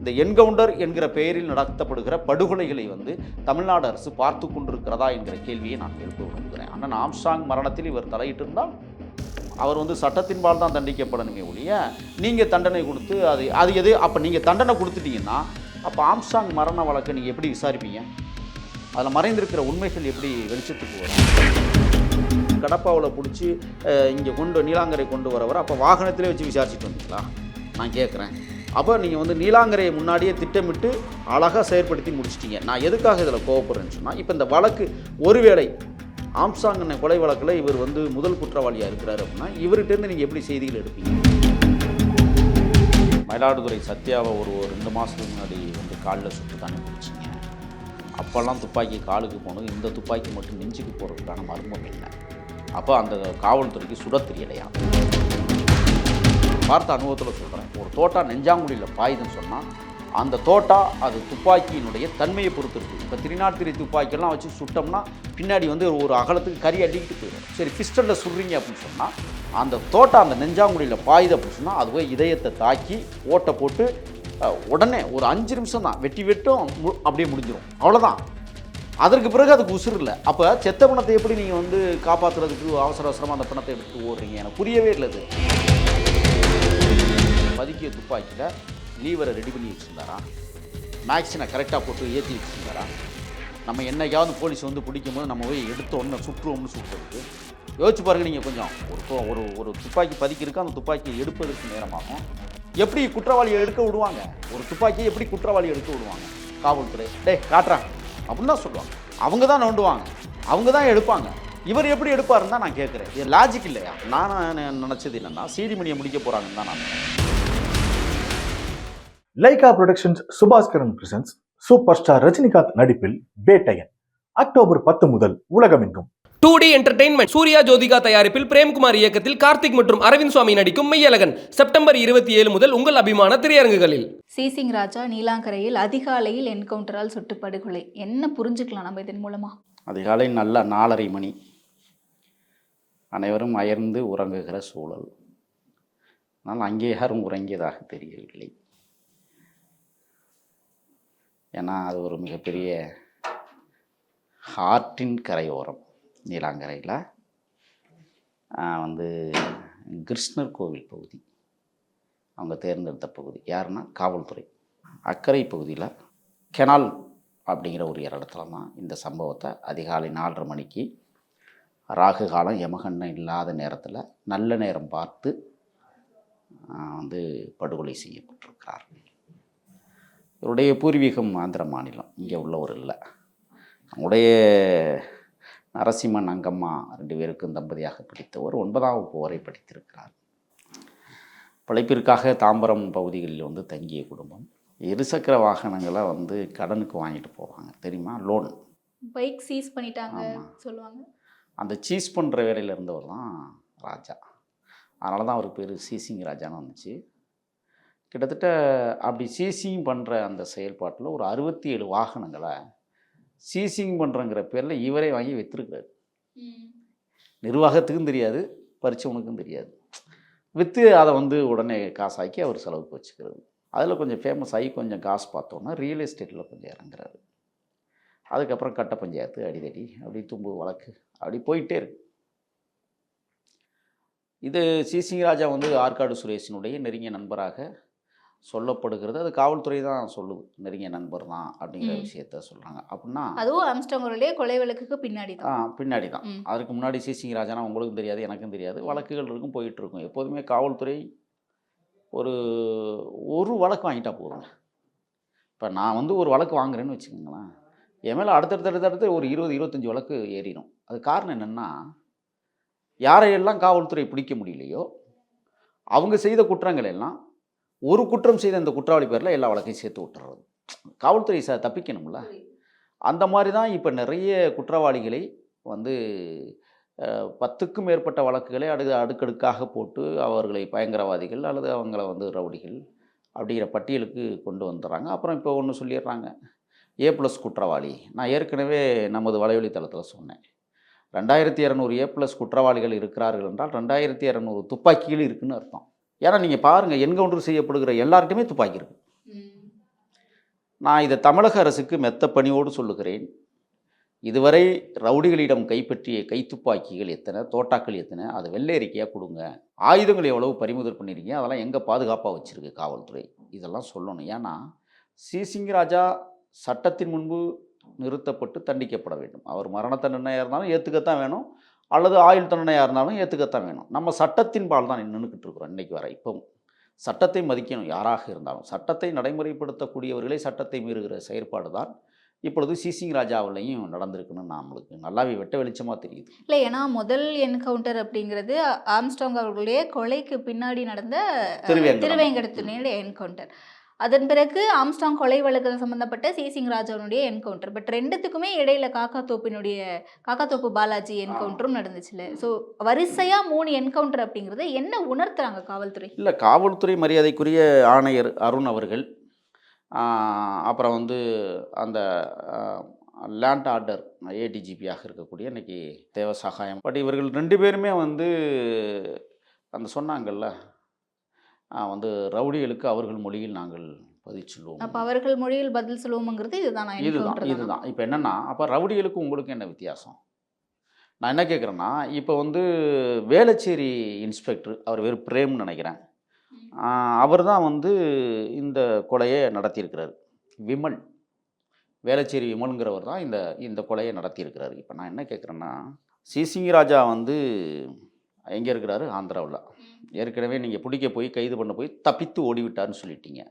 இந்த என்கவுண்டர் என்கிற பெயரில் நடத்தப்படுகிற படுகொலைகளை வந்து தமிழ்நாடு அரசு பார்த்து கொண்டிருக்கிறதா என்கிற கேள்வியை நான் எழுப்ப விரும்புகிறேன். அண்ணன் ஆம்சாங் மரணத்தில் இவர் தலையிட்டிருந்தால் அவர் வந்து சட்டத்தின்பால் தான் தண்டிக்கப்படணுமே ஒழிய நீங்கள் தண்டனை கொடுத்து அது அது எது? அப்போ நீங்கள் தண்டனை கொடுத்துட்டீங்கன்னா அப்போ ஆம்சாங் மரண வழக்கை நீங்கள் எப்படி விசாரிப்பீங்க? அதில் மறைந்திருக்கிற உண்மைகள் எப்படி வெளிச்சத்துக்கு வரும்? கடப்பாவில் பிடிச்சி இங்கே கொண்டு நீலாங்கரை கொண்டு வரவர் அப்போ வாகனத்திலே வச்சு விசாரிச்சுட்டு வந்தீங்களா? நான் கேட்குறேன். அப்போ நீங்கள் வந்து நீலாங்கரையை முன்னாடியே திட்டமிட்டு அழகாக செயற்படுத்தி முடிச்சிட்டீங்க. நான் எதுக்காக இதில் கோவப்படுறேன்னு சொன்னால் இப்போ இந்த வழக்கு ஒருவேளை ஆம்சாங்கனை கொலை வழக்கில் இவர் வந்து முதல் குற்றவாளியாக இருக்கிறார் அப்படின்னா இவர்கிட்டேருந்து நீங்கள் எப்படி செய்திகள் எடுப்பீங்க? மயிலாடுதுறை சத்யாவை ஒரு ஒரு ரெண்டு மாதத்துக்கு முன்னாடி வந்து காலில் சுட்டு தானே பிடிச்சிங்க. அப்போல்லாம் துப்பாக்கி காலுக்கு போனது இந்த துப்பாக்கி மட்டும் நெஞ்சுக்கு போகிறதுக்கான மர்மம் இல்லை அப்போ அந்த காவல்துறைக்கு சுட தெரியலையா? பார்த்த அனுபவத்தில் சொல்கிறேன் ஒரு தோட்டா நெஞ்சாங்குடியில் பாயுதுன்னு சொன்னால் அந்த தோட்டா அது துப்பாக்கியினுடைய தன்மையை பொறுத்து இருக்குது இப்போ திரிநாட்டிரி துப்பாக்கியெல்லாம் வச்சு சுட்டோம்னா பின்னாடி வந்து ஒரு அகலத்துக்கு கறி அடிக்கிட்டு போயிடும். சரி பிஸ்டலில் சுடுறீங்க அப்படின்னு சொன்னால் அந்த தோட்டா அந்த நெஞ்சாங்குடியில் பாயுது அப்படின்னு சொன்னால் அது போய் இதயத்தை தாக்கி ஓட்டை போட்டு உடனே ஒரு அஞ்சு நிமிஷம் தான். வெட்டி வெட்டும் மு- அப்படியே முடிஞ்சிடும் அவ்வளோதான் அதற்கு பிறகு அதுக்கு உசுறு இல்லை. அப்போ செத்த பணத்தை எப்படி நீங்கள் வந்து காப்பாற்றுறதுக்கு அவசர அவசரமாக அந்த பணத்தை எடுத்து ஓடுறீங்க? எனக்கு புரியவே இல்லை சதுக்கிய பதுக்கிய துப்பாக்கியில் லீவரை ரெடி பண்ணி வச்சுருந்தாரா மேக்ஸினை கரெக்டாக போட்டு ஏற்றி வச்சுருந்தாரா நம்ம என்னைக்காவது போலீஸ் வந்து பிடிக்கும் போது நம்ம போய் எடுத்த உடனே சுற்றுவோம்னு சுற்றுறதுக்கு யோசிச்சு பாருங்க நீங்கள் கொஞ்சம். ஒரு ஒரு ஒரு துப்பாக்கி பதுக்கியிருக்கு அந்த துப்பாக்கியை எடுப்பதற்கு நேரமாகும். எப்படி குற்றவாளியை எடுக்க விடுவாங்க? ஒரு துப்பாக்கியை எப்படி குற்றவாளியை எடுக்க விடுவாங்க? காவல்துறை. டேய் காட்டுறான் அப்படின்னு தான் சொல்லுவாங்க. அவங்க தான் நோண்டுவாங்க. அவங்க தான் எடுப்பாங்க. இவர் எப்படி எடுப்பாருன்னு தான் நான் கேட்குறேன் இது லாஜிக் இல்லையா? நான் நினச்சது என்னன்னா சீடிமணியை முடிக்க போகிறாங்கன்னு தான் நான் Lyca productions Subaskaran presents super star Rajinikanth நடிப்பில் பேட்டையன் அக்டோபர் பத்து முதல் உலகமெங்கும். Two D entertainment Suriya Jyothika தயாரிப்பில் பிரேம்குமார் இயக்கத்தில் கார்த்திக் மற்றும் அரவிந்த் சுவாமி நடிக்கும் மெய்யழகன். செப்டம்பர் இருபத்தி ஏழு முதல் உங்கள் அபிமான திரையரங்குகளில். சீசிங் ராஜா நீலாங்கரையில் அதிகாலையில் என்கவுண்டரால் சுட்டு படுகொலை என்ன புரிஞ்சுக்கலாம் நம்ம இதன் மூலமா? அதிகாலை நல்ல நாலரை மணி. அனைவரும் அயர்ந்து உறங்குகிற சூழல். ஆனால் அங்கே யாரும் உறங்கியதாக தெரியவில்லை. ஏன்னா அது ஒரு மிகப்பெரிய ஹார்ட்டின் கரையோரம் நீலாங்கரையில். வந்து கிருஷ்ணர் கோவில் பகுதி. அவங்க தேர்ந்தெடுத்த பகுதி. யாருன்னா காவல்துறை. அக்கரை பகுதியில் கெனால் அப்படிங்கிற ஒரு இடத்துல தான் இந்த சம்பவத்தை அதிகாலை நாலரை மணிக்கு ராகு காலம் யமகண்டம் இல்லாத நேரத்தில் நல்ல நேரம் பார்த்து வந்து படுகொலை செய்யப்பட்டிருக்கிறார் இவருடைய பூர்வீகம் ஆந்திர மாநிலம். இங்கே உள்ளவர் இல்லை அவங்களுடைய நரசிம்மன் அங்கம்மா ரெண்டு பேருக்கும் தம்பதியாக படித்தவர். ஒன்பதாம் வகுப்பு வரை படித்திருக்கிறார். பிழைப்பிற்காக தாம்பரம் பகுதிகளில் வந்து தங்கிய குடும்பம். இருசக்கர வாகனங்களை வந்து கடனுக்கு வாங்கிட்டு போவாங்க. தெரியுமா? லோன். பைக் சீஸ் பண்ணிட்டாங்க. சொல்லுவாங்க. அந்த சீஸ் பண்ணுற வேலையில் இருந்தவர் தான் ராஜா. அதனால தான் அவருக்கு பேர் சீசிங் ராஜான்னு வந்துச்சு. கிட்டத்தட்ட அப்படி சீசிங் பண்ணுற அந்த செயல்பாட்டில் ஒரு அறுபத்தி ஏழு வாகனங்களை சீசிங் பண்ணுறங்கிற பேரில் இவரே வாங்கி விற்றுருக்கிறார் நிர்வாகத்துக்கும் தெரியாது பறிச்சவனுக்கும் தெரியாது. விற்று அதை வந்து உடனே காசாக்கி அவர் செலவுக்கு வச்சுக்கிறது அதில் கொஞ்சம் ஃபேமஸ் ஆகி கொஞ்சம் காசு பார்த்தோன்னா ரியல் எஸ்டேட்டில் கொஞ்சம் இறங்குறாரு. அதுக்கப்புறம் கட்ட பஞ்சாயத்து அடிதடி அப்படி தும்பு வழக்கு அப்படி போயிட்டே இருக்கு. இது சிசிங் ராஜா வந்து ஆற்காடு சுரேஷினுடைய நெருங்கிய நண்பராக சொல்லப்படுகிறது. அது காவல்துறை தான் சொல்லுது. நெருங்கிய நண்பர் தான் அப்படிங்கிற. விஷயத்த சொல்கிறாங்க அப்படின்னா அதுவும் ஆம்ஸ்டாங்கோரிலே கொலை வழக்குக்கு பின்னாடி தான். பின்னாடி தான். அதுக்கு முன்னாடி சிசிங் ராஜானா உங்களுக்கும் தெரியாது எனக்கும் தெரியாது. வழக்குகள் இருக்கும் போயிட்டு இருக்கும் எப்போதுமே காவல்துறை ஒரு ஒரு வழக்கு வாங்கிட்டா போதுங்க. இப்போ நான் வந்து ஒரு வழக்கு வாங்குறேன்னு வச்சுக்கோங்களேன். என் மேலே அடுத்தடுத்து அடுத்தடுத்து ஒரு இருபது இருபத்தஞ்சி வழக்கு ஏறிடும். அது காரணம் என்னென்னா யாரையெல்லாம் காவல்துறை பிடிக்க முடியலையோ அவங்க செய்த குற்றங்கள் எல்லாம் ஒரு குற்றம் செய்த இந்த குற்றவாளி பேரில் எல்லா வழக்கையும் சேர்த்து விட்டுறது. காவல்துறை ச தப்பிக்கணும்ல? அந்த மாதிரி தான் இப்போ நிறைய குற்றவாளிகளை வந்து பத்துக்கும் மேற்பட்ட வழக்குகளை அடு அடுக்கடுக்காக போட்டு அவர்களை பயங்கரவாதிகள் அல்லது அவங்கள வந்து ரவுடிகள் அப்படிங்கிற பட்டியலுக்கு கொண்டு வந்துடுறாங்க. அப்புறம் இப்போ ஒன்று சொல்லிடுறாங்க. ஏ ப்ளஸ் குற்றவாளி. நான் ஏற்கனவே நமது வலைவலி தளத்தில் சொன்னேன். ரெண்டாயிரத்தி இரநூறு ஏ ப்ளஸ் குற்றவாளிகள் இருக்கிறார்கள் என்றால் ரெண்டாயிரத்தி இரநூறு துப்பாக்கிகள் இருக்குதுன்னு அர்த்தம். ஏன்னா நீங்கள் பாருங்கள் என்கவுண்டர் செய்யப்படுகிற எல்லார்ட்டையுமே துப்பாக்கி இருக்குது நான் இதை தமிழக அரசுக்கு மெத்த பணியோடு சொல்லுகிறேன். இதுவரை ரவுடிகளிடம் கைப்பற்றிய கைத்துப்பாக்கிகள் எத்தனை தோட்டாக்கள் எத்தனை அதை வெள்ளையறிக்கையாக கொடுங்க. ஆயுதங்கள் எவ்வளவு பறிமுதல் பண்ணியிருக்கீங்க அதெல்லாம் எங்கே பாதுகாப்பாக வச்சுருக்கு காவல்துறை? இதெல்லாம் சொல்லணும். ஏன்னா சி. சிங்கராஜா சட்டத்தின் முன்பு நிறுத்தப்பட்டு தண்டிக்கப்பட வேண்டும். அவர் மரண தண்டனையாக இருந்தாலும் ஏற்றுக்கத்தான் வேணும். அல்லது ஆயுள் தண்டனையாக இருந்தாலும் ஏற்றுக்கத்தான் வேணும். நம்ம சட்டத்தின் பால் தான் நின்றுக்கிட்டு இருக்கிறோம் இன்றைக்கி வர இப்போ சட்டத்தை மதிக்கணும் யாராக இருந்தாலும். சட்டத்தை நடைமுறைப்படுத்தக்கூடியவர்களே சட்டத்தை மீறுகிற செயற்பாடு தான் இப்பொழுது சிசிங் ராஜாவிலையும் நடந்திருக்குன்னு நம்மளுக்கு நல்லாவே வெட்ட வெளிச்சமாக தெரியுது. இல்லை ஏன்னா முதல் என்கவுண்டர் அப்படிங்கிறது ஆம்ஸ்டாங் அவர்களுடைய கொலைக்கு பின்னாடி நடந்த. திருவேங்கடத்தினுடைய என்கவுண்டர். அதன் பிறகு ஆம்ஸ்டாங் கொலை வழக்கு சம்பந்தப்பட்ட சி. சிங் ராஜாவுடைய என்கவுண்டர். பட் ரெண்டுத்துக்குமே இடையில காக்காத்தோப்பினுடைய காக்காத்தோப்பு பாலாஜி என்கவுண்டரும் நடந்துச்சுல. ஸோ வரிசையா மூணு என்கவுண்டர் அப்படிங்கிறது என்ன உணர்த்துறாங்க காவல்துறை? இல்லை காவல்துறை மரியாதைக்குரிய ஆணையர் அருண் அவர்கள் அப்புறம் வந்து அந்த லேண்ட் ஆர்டர் ஏடிஜிபியாக இருக்கக்கூடிய இன்னைக்கு தேவ சகாயம். பட் இவர்கள் ரெண்டு பேருமே வந்து அந்த சொன்னாங்கல்ல வந்து ரவுடிகளுக்கு அவர்கள் மொழியில் நாங்கள் பதில் சொல்லுவோம். அப்ப அவர்கள் மொழியில் பதில் சொல்லுவோம்ங்கிறது இதுதான் இதுதான் இதுதான். இப்போ என்னென்னா அப்போ ரவுடிகளுக்கும் உங்களுக்கு என்ன வித்தியாசம்? நான் என்ன கேட்குறேன்னா இப்போ வந்து வேளச்சேரி இன்ஸ்பெக்டர் அவர் பேர் பிரேம்னு நினைக்கிறேன். அவர் தான் வந்து இந்த கொலையை நடத்தியிருக்கிறார். விமல் வேளச்சேரி விமல்ங்கிறவர் தான் இந்த இந்த கொலையை நடத்தியிருக்கிறாரு. இப்போ நான் என்ன கேட்குறேன்னா சிசிங் ராஜா வந்து எங்கே இருக்கிறாரு? ஆந்திராவில். ஏற்கனவே நீங்கள் பிடிக்க போய் கைது பண்ண போய் தப்பித்து ஓடிவிட்டார்னு சொல்லிட்டீங்க.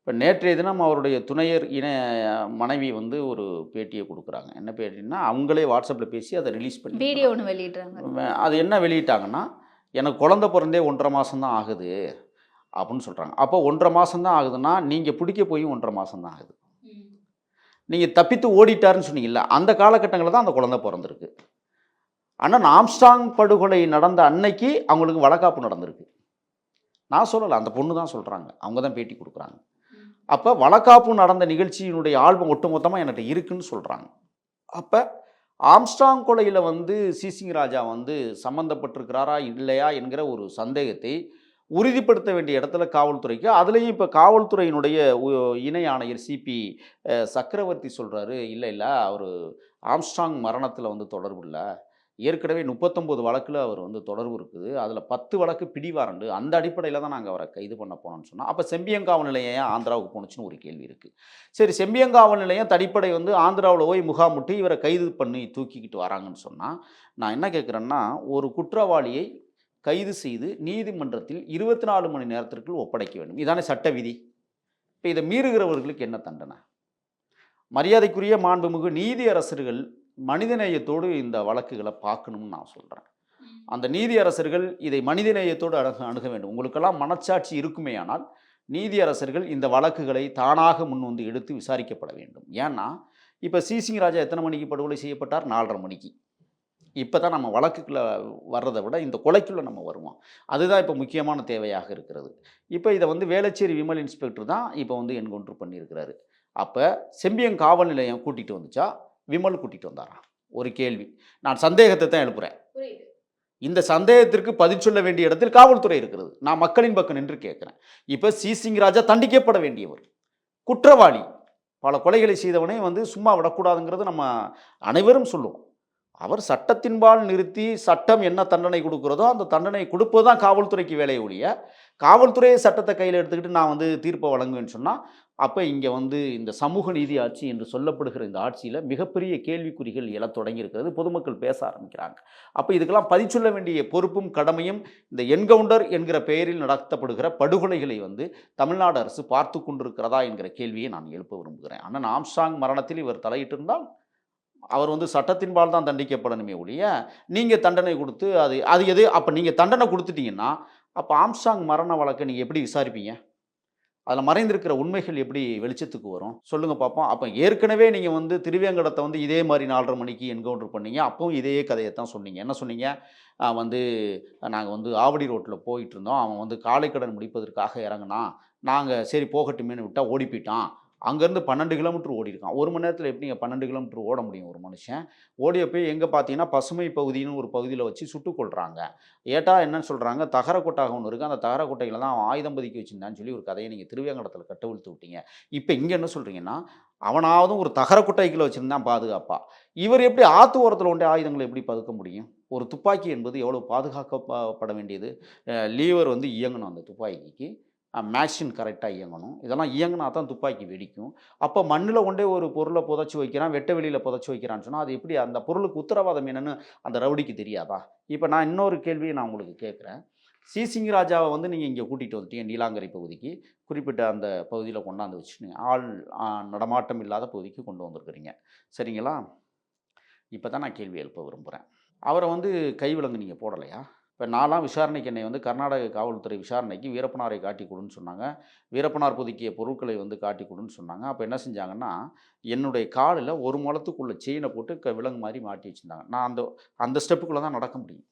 இப்போ நேற்றைய தினம் அவருடைய துணையர் இன மனைவி வந்து ஒரு பேட்டியை கொடுக்குறாங்க. என்ன பேட்டின்னா அவங்களே வாட்ஸ்அப்பில் பேசி அதை ரிலீஸ் பண்ணி வீடியோ ஒன்று வெளியிடுறாங்க. அது என்ன வெளியிட்டாங்கன்னா எனக்கு குழந்த பிறந்தே ஒன்றரை மாதம்தான் ஆகுது அப்படின்னு சொல்கிறாங்க அப்போ ஒன்றரை மாதம்தான் ஆகுதுன்னா நீங்கள் பிடிக்க போய் ஒன்றரை மாதம்தான் ஆகுது. நீங்கள் தப்பித்து ஓடிட்டாருன்னு சொன்னீங்கல்ல அந்த காலகட்டங்களில் தான் அந்த குழந்தை பிறந்திருக்கு. ஆனால் ஆம்ஸ்டாங் படுகொலை நடந்த அன்னைக்கு அவங்களுக்கு வழக்காப்பு நடந்திருக்கு. நான் சொல்லலை அந்த பொண்ணு தான் சொல்கிறாங்க அவங்க தான் பேட்டி கொடுக்குறாங்க. அப்போ வளக்காப்பு நடந்த நிகழ்ச்சியினுடைய ஆல்பம் ஒட்டுமொத்தமாக என்கிட்ட இருக்குன்னு சொல்கிறாங்க அப்போ ஆம்ஸ்டாங் கொலையில் வந்து சிசிங் ராஜா வந்து சம்மந்தப்பட்டிருக்கிறாரா இல்லையா என்கிற ஒரு சந்தேகத்தை உறுதிப்படுத்த வேண்டிய இடத்துல காவல்துறைக்கு அதுலேயும் இப்போ காவல்துறையினுடைய இணை ஆணையர் சிபி சக்கரவர்த்தி சொல்கிறாரு இல்லை இல்லை அவர் ஆம்ஸ்டாங் மரணத்தில் வந்து தொடர்பு இல்லை. ஏற்கனவே முப்பத்தொம்போது வழக்கில் அவர் வந்து தொடர்பு இருக்குது. அதில் பத்து வழக்கு பிடிவாரண்டு. அந்த அடிப்படையில் தான் நாங்கள் அவரை கைது பண்ண போனோம்னு சொன்னால் அப்போ செம்பியங்காவல் நிலையம் ஏன் ஆந்திராவுக்கு போணுச்சுன்னு ஒரு கேள்வி இருக்குது சரி செம்பியங்காவல் நிலையம் தடிப்படை வந்து ஆந்திராவில் போய் முகாமிட்டு இவரை கைது பண்ணி தூக்கிக்கிட்டு வராங்கன்னு சொன்னால் நான் என்ன கேட்குறேன்னா ஒரு குற்றவாளியை கைது செய்து நீதிமன்றத்தில் இருபத்தி நாலு மணி நேரத்திற்குள் ஒப்படைக்க வேண்டும். இதானே சட்ட விதி. இப்போ இதை மீறுகிறவர்களுக்கு என்ன தண்டனை? மரியாதைக்குரிய மாண்புமிகு நீதி அரசர்கள் மனிதநேயத்தோடு இந்த வழக்குகளை பார்க்கணும்னு நான் சொல்கிறேன் அந்த நீதி அரசர்கள் இதை மனிதநேயத்தோடு அணுக அணுக வேண்டும். உங்களுக்கெல்லாம் மனச்சாட்சி இருக்குமேயானால் நீதி அரசர்கள் இந்த வழக்குகளை தானாக முன் வந்து எடுத்து விசாரிக்கப்பட வேண்டும். ஏன்னா இப்போ சிசிங் ராஜா எத்தனை மணிக்கு படுகொலை செய்யப்பட்டார்? நாலரை மணிக்கு. இப்போ தான் நம்ம வழக்குக்குள்ளே வர்றதை விட இந்த கொலைக்குள்ளே நம்ம வருவோம். அதுதான் இப்போ முக்கியமான தேவையாக இருக்கிறது. இப்போ இதை வந்து வேளச்சேரி விமல் இன்ஸ்பெக்டர் தான் இப்போ வந்து என்கவுண்டர் பண்ணியிருக்கிறாரு. அப்போ செம்பியன் காவல் நிலையம் கூட்டிகிட்டு வந்துச்சா? விமல் கூட்டிகிட்டு வந்தாராம். ஒரு கேள்வி. நான் சந்தேகத்தை தான் எழுப்புறேன். இந்த சந்தேகத்திற்கு பதில் சொல்ல வேண்டிய இடத்தில் காவல்துறை இருக்கிறது. நான் மக்களின் பக்கம் நின்று கேட்குறேன். இப்போ சிசிங் ராஜா தண்டிக்கப்பட வேண்டியவர். குற்றவாளி. பல கொலைகளை செய்தவனை வந்து சும்மா விடக்கூடாதுங்கிறது நம்ம அனைவரும் சொல்லுவோம். அவர் சட்டத்தின்பால் நிறுத்தி சட்டம் என்ன தண்டனை கொடுக்கிறதோ அந்த தண்டனை கொடுப்பது தான் காவல்துறைக்கு வேலையை ஒழிய காவல்துறையை சட்டத்தை கையில் எடுத்துக்கிட்டு நான் வந்து தீர்ப்பை வழங்குவேன்னு சொன்னால் அப்போ இங்கே வந்து இந்த சமூக நீதி ஆட்சி என்று சொல்லப்படுகிற இந்த ஆட்சியில் மிகப்பெரிய கேள்விக்குறிகள் எழத் தொடங்கியிருக்கிறது. பொதுமக்கள் பேச ஆரம்பிக்கிறாங்க. அப்போ இதுக்கெல்லாம் பதிச்சொல்ல வேண்டிய பொறுப்பும் கடமையும் இந்த என்கவுண்டர் என்கிற பெயரில் நடத்தப்படுகிற படுகொலைகளை வந்து தமிழ்நாடு அரசு பார்த்து கொண்டிருக்கிறதா என்கிற கேள்வியை நான் எழுப்ப விரும்புகிறேன். ஆனால் ஆம்ஸ்டாங் மரணத்தில் இவர் தலையிட்டிருந்தால் அவர் வந்து சட்டத்தின்பால் தான் தண்டிக்கப்படணுமே ஒழிய நீங்கள் தண்டனை கொடுத்து அது அது எது? அப்போ நீங்கள் தண்டனை கொடுத்துட்டீங்கன்னா அப்போ ஆம்ஸ்டாங் மரண வழக்கை நீங்கள் எப்படி விசாரிப்பீங்க? அதில் மறைந்திருக்கிற உண்மைகள் எப்படி வெளிச்சத்துக்கு வரும்? சொல்லுங்கள் பார்ப்போம் அப்போ ஏற்கனவே நீங்கள் வந்து திருவேங்கடத்தை வந்து இதே மாதிரி நாலரை மணிக்கு என்கவுண்டர் பண்ணீங்க. அப்பவும் இதே கதையை தான் சொன்னீங்க. என்ன சொன்னீங்க? வந்து நாங்கள் வந்து ஆவடி ரோட்டில் போயிட்டு இருந்தோம். அவன் வந்து காலை கடன் முடிப்பதற்காக இறங்கினான். நாங்கள் சரி போகட்டுமேனு விட்டால் ஓடி போயிட்டான். அங்கேருந்து பன்னெண்டு கிலோமீட்டர் ஓடி இருக்கான் ஒரு மணி நேரத்தில் எப்படிங்க பன்னெண்டு கிலோமீட்டர் ஓட முடியும் ஒரு மனுஷன்? ஓடிய போய் எங்கே பார்த்தீங்கன்னா பசுமை பகுதின்னு ஒரு பகுதியில் வச்சு சுட்டுக்கொள்கிறாங்க ஏட்டா என்னன்னு சொல்கிறாங்க தகரக்கொட்டாக ஒன்று இருக்குது அந்த தகரக்கொட்டையில் தான் அவன் ஆயுதம் பதுக்கி வச்சுருந்தான்னு சொல்லி ஒரு கதையை நீங்கள் திருவேங்கடத்தில் கட்டவிழ்த்து விட்டீங்க. இப்போ இங்கே என்ன சொல்கிறீங்கன்னா அவனாவது ஒரு தகரக்கொட்டைக்குள்ள வச்சுருந்தான் பாதுகாப்பா. இவர் எப்படி ஆத்து ஓரத்தில் உண்டே ஆயுதங்களை எப்படி பதுக்க முடியும்? ஒரு துப்பாக்கி என்பது எவ்வளோ பாதுகாக்கப்பட வேண்டியது? லீவர் வந்து இயங்கணும் அந்த துப்பாக்கிக்கு. மேக்சின் கரெக்டாக இயங்கணும். இதெல்லாம் இயங்கினா தான் துப்பாக்கி வெடிக்கும். அப்போ மண்ணில் கொண்டே ஒரு பொருளை புதைச்சி வைக்கிறான் வெட்ட வெளியில் புதைச்சி வைக்கிறான்னு சொன்னால் அது எப்படி அந்த பொருளுக்கு உத்தரவாதம் என்னன்னு அந்த ரவுடிக்கு தெரியாதா? இப்போ நான் இன்னொரு கேள்வியை நான் உங்களுக்கு கேட்குறேன். சிசிங் ராஜாவை வந்து நீங்கள் இங்கே கூட்டிகிட்டு வந்துட்டீங்க நீலாங்கரை பகுதிக்கு. குறிப்பிட்ட அந்த பகுதியில் கொண்டாந்து வச்சுன்னு ஆள் நடமாட்டம் இல்லாத பகுதிக்கு கொண்டு வந்திருக்கிறீங்க. சரிங்களா? இப்போ தான் நான் கேள்வி எழுப்ப விரும்புகிறேன் அவரை வந்து கைவிலங்கு நீங்கள் போடலையா? இப்போ நாலாம் விசாரணைக்கு என்னை வந்து கர்நாடக காவல்துறை விசாரணைக்கு வீரப்பனாரை காட்டி கொடுன்னு சொன்னாங்க. வீரப்பனார் புதுக்கிய பொருட்களை வந்து காட்டி கொடுன்னு சொன்னாங்க. அப்போ என்ன செஞ்சாங்கன்னா என்னுடைய காலில் ஒரு முளத்துக்குள்ள செயினை போட்டு க விலங்கு மாதிரி மாட்டி வச்சுருந்தாங்க. நான் அந்த அந்த ஸ்டெப்புக்குள்ளே தான் நடக்க முடியும்.